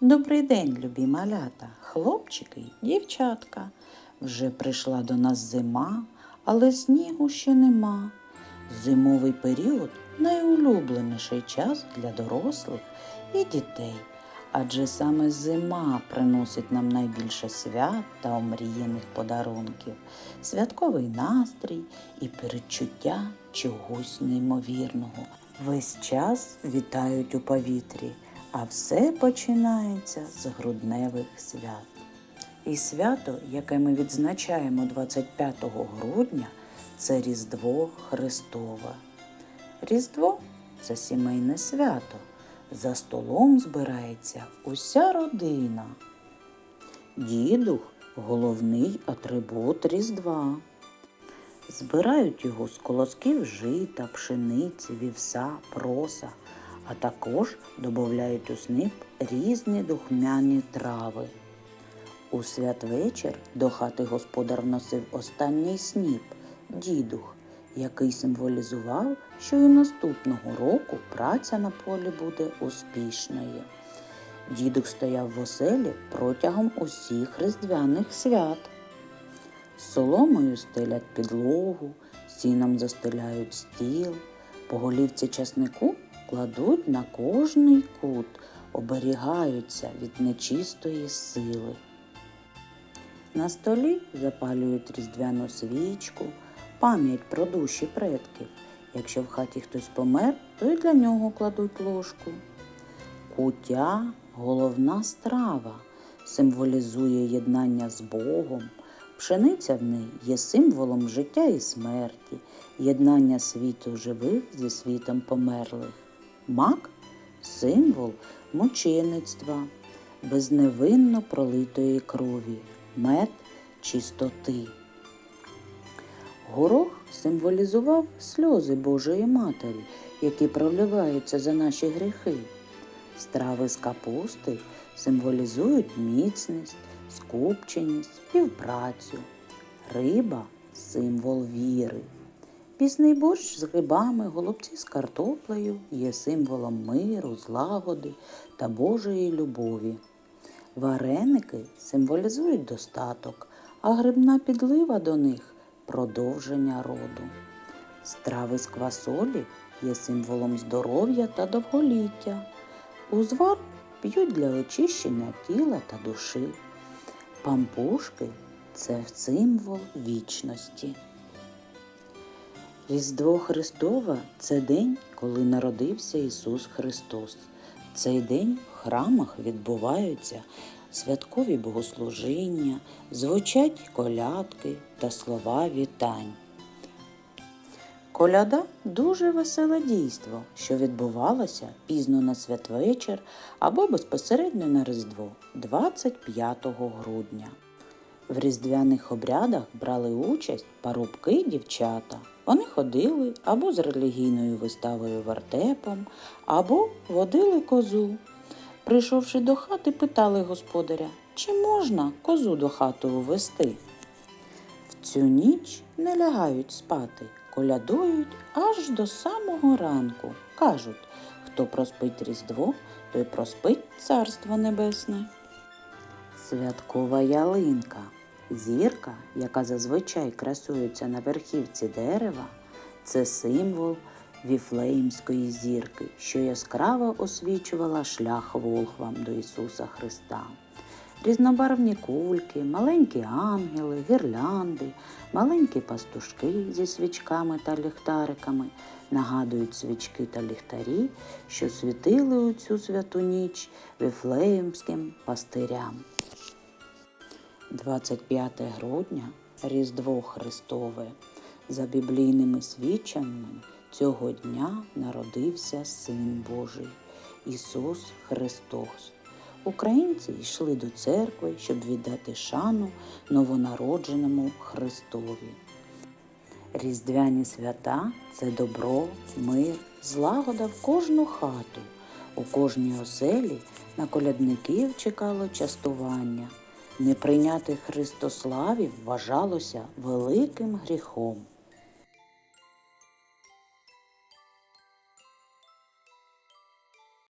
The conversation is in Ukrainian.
Добрий день, любі малята, хлопчики й дівчатка. Вже прийшла до нас зима, але снігу ще нема. Зимовий період найулюбленіший час для дорослих і дітей. Адже саме зима приносить нам найбільше свят та омріяних подарунків, святковий настрій і передчуття чогось неймовірного. Весь час вітають у повітрі, а все починається з грудневих свят. І свято, яке ми відзначаємо 25 грудня, це Різдво Христове. Різдво це сімейне свято. За столом збирається уся родина. Дідух головний атрибут Різдва. Збирають його з колосків жита, пшениці, вівса, проса, а також додають у снип різні духмяні трави. У святвечір до хати господар вносив останній сніп дідух, який символізував, що і наступного року праця на полі буде успішною. Дідух стояв в оселі протягом усіх різдвяних свят. Соломою стелять підлогу, сіном застеляють стіл, по голівці часнику кладуть на кожний кут, оберігаються від нечистої сили. На столі запалюють різдвяну свічку, пам'ять про душі предків. Якщо в хаті хтось помер, то й для нього кладуть ложку. Куття головна страва, символізує єднання з Богом. Пшениця в ній є символом життя і смерті, єднання світу живих зі світом померлих. Мак символ мучеництва, безневинно пролитої крові, мед чистоти. Горох символізував сльози Божої Матері, які проливаються за наші гріхи. Страви з капусти символізують міцність, скупченість, співпрацю. Риба символ віри. Пісний борщ з грибами, голубці з картоплею є символом миру, злагоди та Божої любові. Вареники символізують достаток, а грибна підлива до них продовження роду. Страви з квасолі є символом здоров'я та довголіття. Узвар п'ють для очищення тіла та душі. Пампушки це символ вічності. Різдво Христове це день, коли народився Ісус Христос. Цей день в храмах відбуваються святкові богослужіння, звучать колядки та слова вітань. Коляда дуже веселе дійство, що відбувалося пізно на святвечір або безпосередньо на Різдво 25 грудня. В різдвяних обрядах брали участь парубки дівчата. Вони ходили або з релігійною виставою вертепом, або водили козу. Прийшовши до хати, питали господаря, чи можна козу до хати увести. В цю ніч не лягають спати, колядують аж до самого ранку. Кажуть, хто проспить Різдво, той проспить Царство Небесне. Святкова ялинка. Зірка, яка зазвичай красується на верхівці дерева, це символ віфлеїмської зірки, що яскраво освічувала шлях волхвам до Ісуса Христа. Різнобарвні кульки, маленькі ангели, гірлянди, маленькі пастушки зі свічками та ліхтариками нагадують свічки та ліхтарі, що світили у цю святу ніч віфлеємським пастирям. 25 грудня Різдво Христове. За біблійними свідченнями цього дня народився Син Божий Ісус Христос. Українці йшли до церкви, щоб віддати шану новонародженому Христові. Різдвяні свята це добро, мир, злагода в кожну хату. У кожній оселі на колядників чекало частування. Не прийняти Христославів вважалося великим гріхом.